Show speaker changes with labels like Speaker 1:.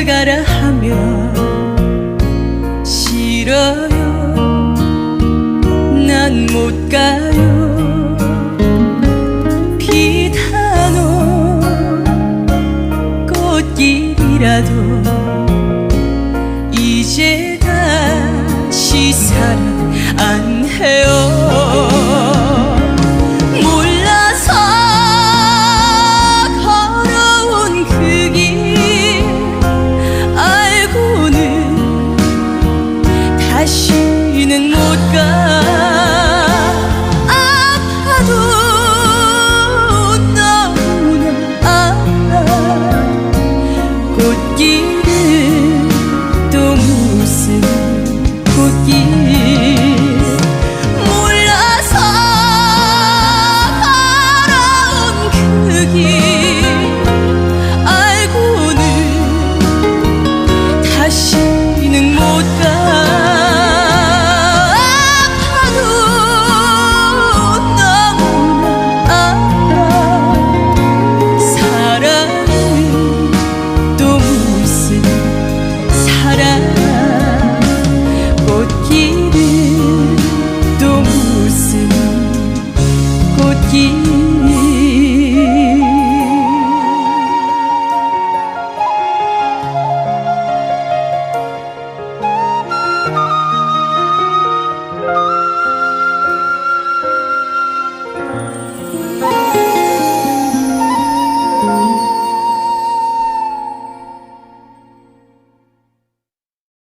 Speaker 1: 돌아가라 하면 싫어요. 난 못 가요. 비단오 꽃길이라도 이제 다시 사랑 안 해요 一